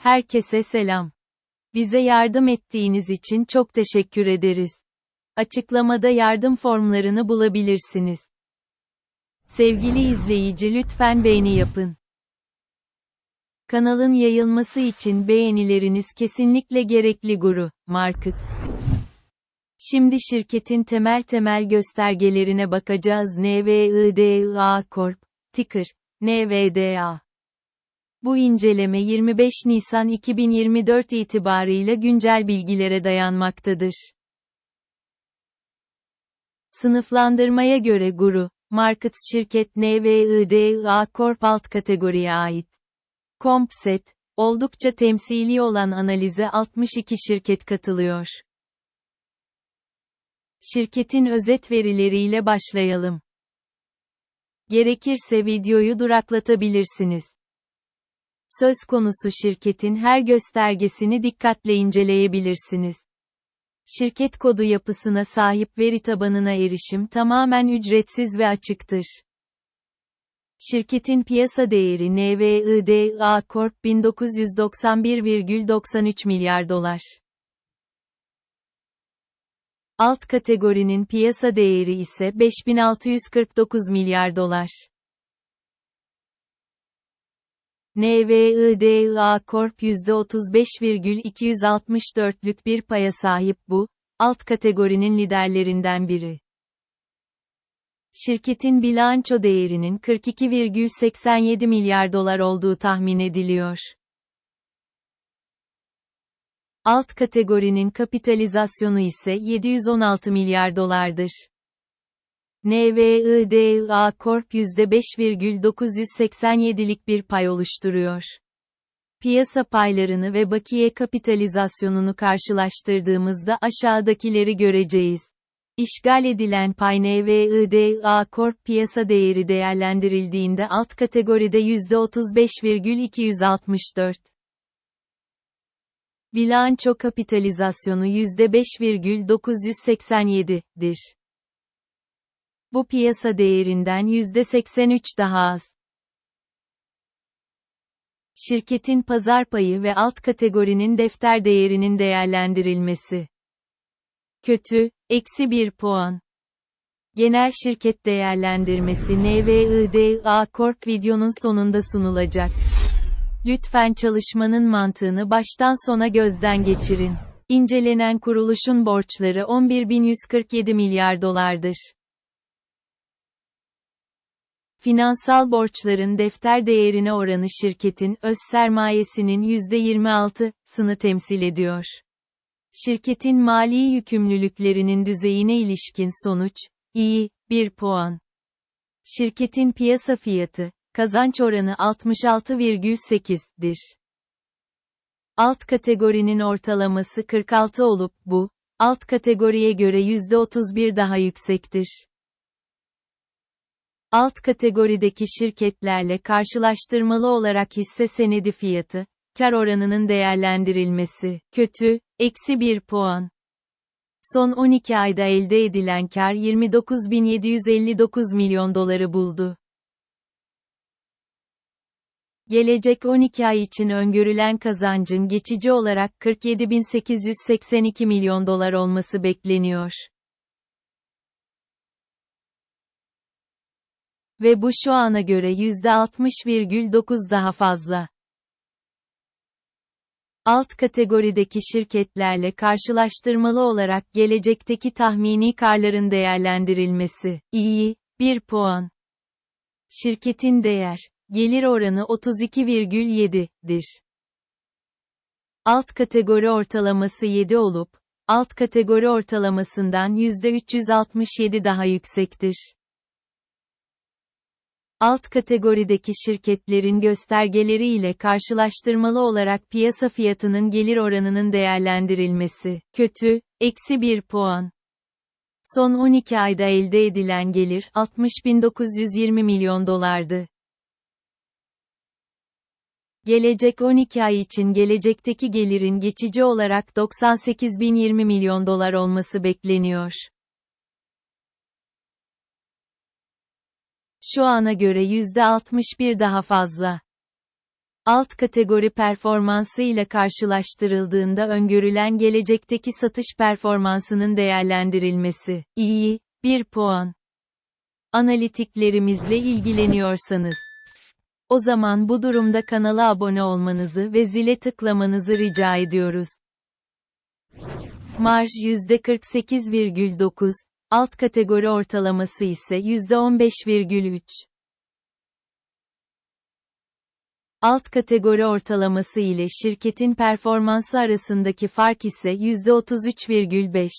Herkese selam. Bize yardım ettiğiniz için çok teşekkür ederiz. Açıklamada yardım formlarını bulabilirsiniz. Sevgili izleyici lütfen beğeni yapın. Kanalın yayılması için beğenileriniz kesinlikle gerekli Guru, Market. Şimdi şirketin temel temel göstergelerine bakacağız. NVIDIA Corp, ticker, NVDA. Bu inceleme 25 Nisan 2024 itibarıyla güncel bilgilere dayanmaktadır. Sınıflandırmaya göre Guru, Markets şirket NVIDIA Corp alt kategoriye ait. Compset, oldukça temsili olan analize 62 şirket katılıyor. Şirketin özet verileriyle başlayalım. Gerekirse videoyu duraklatabilirsiniz. Söz konusu şirketin her göstergesini dikkatle inceleyebilirsiniz. Şirket kodu yapısına sahip veri tabanına erişim tamamen ücretsiz ve açıktır. Şirketin piyasa değeri NVIDIA Corp 1991,93 milyar dolar. Alt kategorinin piyasa değeri ise 5649 milyar dolar. NVIDIA Corp %35,264'lük bir paya sahip bu, alt kategorinin liderlerinden biri. Şirketin bilanço değerinin 42,87 milyar dolar olduğu tahmin ediliyor. Alt kategorinin kapitalizasyonu ise 716 milyar dolardır. NVIDIA Corp %5,987'lik bir pay oluşturuyor. Piyasa paylarını ve bakiye kapitalizasyonunu karşılaştırdığımızda aşağıdakileri göreceğiz. İşgal edilen pay NVIDIA Corp piyasa değeri değerlendirildiğinde alt kategoride %35,264. Bilanço kapitalizasyonu %5,987'dir. Bu piyasa değerinden %83 daha az. Şirketin pazar payı ve alt kategorinin defter değerinin değerlendirilmesi. Kötü, eksi 1 puan. Genel şirket değerlendirmesi NVIDIA Corp videonun sonunda sunulacak. Lütfen çalışmanın mantığını baştan sona gözden geçirin. İncelenen kuruluşun borçları 11.147 milyar dolardır. Finansal borçların defter değerine oranı şirketin öz sermayesinin %26'sını temsil ediyor. Şirketin mali yükümlülüklerinin düzeyine ilişkin sonuç, iyi, 1 puan. Şirketin piyasa fiyatı, kazanç oranı 66,8'dir. Alt kategorinin ortalaması 46 olup bu, alt kategoriye göre %31 daha yüksektir. Alt kategorideki şirketlerle karşılaştırmalı olarak hisse senedi fiyatı, kar oranının değerlendirilmesi, kötü, eksi 1 puan. Son 12 ayda elde edilen kar 29.759 milyon doları buldu. Gelecek 12 ay için öngörülen kazancın geçici olarak 47.882 milyon dolar olması bekleniyor. Ve bu şu ana göre %60,9 daha fazla. Alt kategorideki şirketlerle karşılaştırmalı olarak gelecekteki tahmini karların değerlendirilmesi, iyi, 1 puan. Şirketin değer, gelir oranı 32,7'dir. Alt kategori ortalaması 7 olup, alt kategori ortalamasından %367 daha yüksektir. Alt kategorideki şirketlerin göstergeleri ile karşılaştırmalı olarak piyasa fiyatının gelir oranının değerlendirilmesi, kötü, eksi 1 puan. Son 12 ayda elde edilen gelir, 60.920 milyon dolardı. Gelecek 12 ay için gelecekteki gelirin geçici olarak 98.020 milyon dolar olması bekleniyor. Şu ana göre %61 daha fazla. Alt kategori performansı ile karşılaştırıldığında öngörülen gelecekteki satış performansının değerlendirilmesi. İyi, 1 puan. Analitiklerimizle ilgileniyorsanız. O zaman bu durumda kanala abone olmanızı ve zile tıklamanızı rica ediyoruz. Marj %48,9, alt kategori ortalaması ise %15,3. Alt kategori ortalaması ile şirketin performansı arasındaki fark ise %33,5.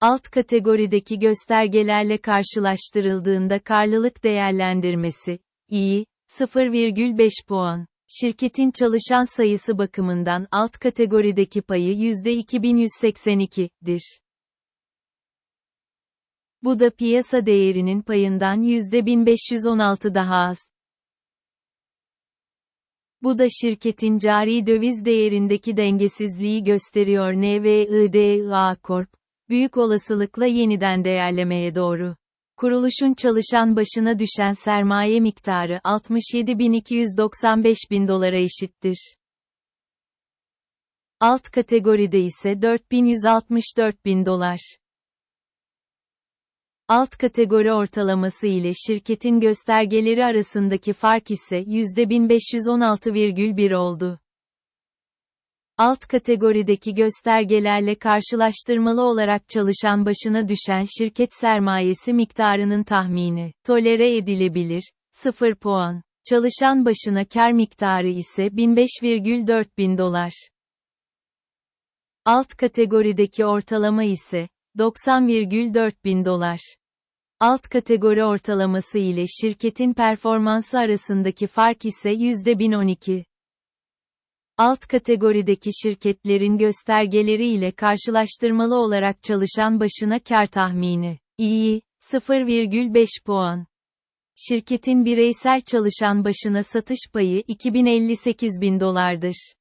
Alt kategorideki göstergelerle karşılaştırıldığında karlılık değerlendirmesi, iyi, 0,5 puan. Şirketin çalışan sayısı bakımından alt kategorideki payı %2182'dir. Bu da piyasa değerinin payından %1516 daha az. Bu da şirketin cari döviz değerindeki dengesizliği gösteriyor NVIDIA Corp. Büyük olasılıkla yeniden değerlemeye doğru. Kuruluşun çalışan başına düşen sermaye miktarı 67.295 bin dolara eşittir. Alt kategoride ise 4164 bin dolar. Alt kategori ortalaması ile şirketin göstergeleri arasındaki fark ise %1516,1 oldu. Alt kategorideki göstergelerle karşılaştırmalı olarak çalışan başına düşen şirket sermayesi miktarının tahmini, tolere edilebilir, 0 puan. Çalışan başına kar miktarı ise 1005,4 bin dolar. Alt kategorideki ortalama ise, 90,4 bin dolar. Alt kategori ortalaması ile şirketin performansı arasındaki fark ise %1012. Alt kategorideki şirketlerin göstergeleri ile karşılaştırmalı olarak çalışan başına kar tahmini. İyi, 0,5 puan. Şirketin bireysel çalışan başına satış payı 2058 bin dolardır.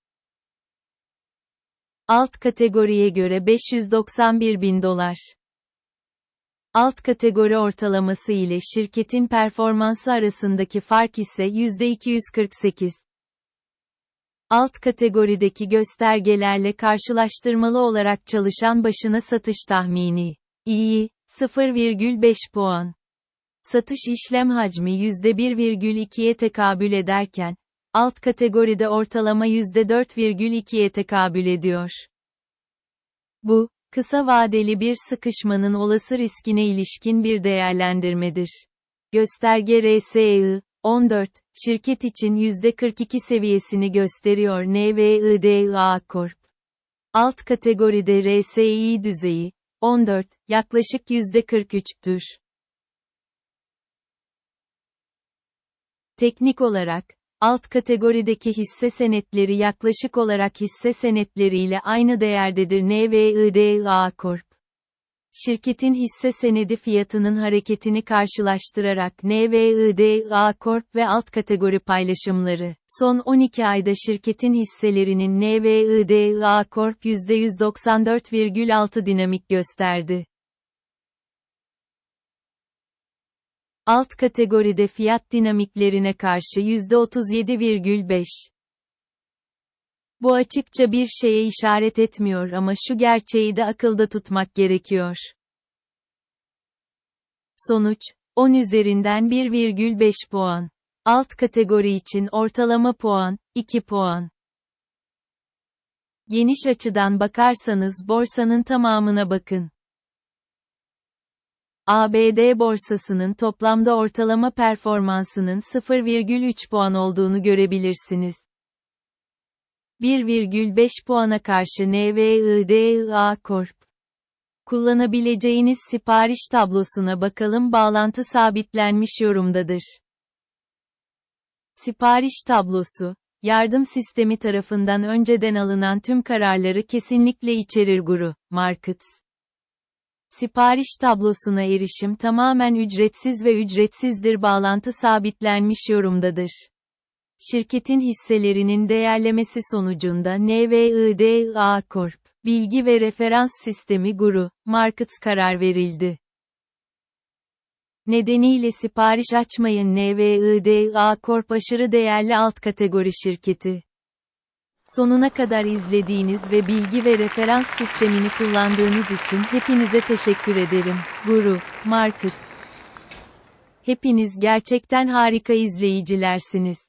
Alt kategoriye göre 591 bin dolar. Alt kategori ortalaması ile şirketin performansı arasındaki fark ise %248. Alt kategorideki göstergelerle karşılaştırmalı olarak çalışan başına satış tahmini. İyi, 0,5 puan. Satış işlem hacmi %1,2'ye tekabül ederken, alt kategoride ortalama %4,2'ye tekabül ediyor. Bu, kısa vadeli bir sıkışmanın olası riskine ilişkin bir değerlendirmedir. Gösterge RSI 14, şirket için %42 seviyesini gösteriyor NVIDIA Corp. Alt kategoride RSI düzeyi 14, yaklaşık %43'tür. Teknik olarak, Alt kategorideki hisse senetleri yaklaşık olarak hisse senetleriyle aynı değerdedir NVIDIA Corp. Şirketin hisse senedi fiyatının hareketini karşılaştırarak NVIDIA Corp ve alt kategori paylaşımları, son 12 ayda şirketin hisselerinin NVIDIA Corp %194,6 dinamik gösterdi. Alt kategoride fiyat dinamiklerine karşı %37,5. Bu açıkça bir şeye işaret etmiyor ama şu gerçeği de akılda tutmak gerekiyor. Sonuç, 10 üzerinden 1,5 puan. Alt kategori için ortalama puan, 2 puan. Geniş açıdan bakarsanız borsanın tamamına bakın. ABD borsasının toplamda ortalama performansının 0,3 puan olduğunu görebilirsiniz. 1,5 puana karşı NVIDIA Corp. Kullanabileceğiniz sipariş tablosuna bakalım bağlantı sabitlenmiş yorumdadır. Sipariş tablosu, yardım sistemi tarafından önceden alınan tüm kararları kesinlikle içerir guru, markets. Sipariş tablosuna erişim tamamen ücretsiz ve ücretsizdir bağlantı sabitlenmiş yorumdadır. Şirketin hisselerinin değerlemesi sonucunda NVIDIA Corp. Bilgi ve Referans Sistemi Guru, Markets karar verildi. Nedeniyle sipariş açmayın NVIDIA Corp aşırı değerli alt kategori şirketi. Sonuna kadar izlediğiniz ve bilgi ve referans sistemini kullandığınız için hepinize teşekkür ederim. Guru, Markets. Hepiniz gerçekten harika izleyicilersiniz.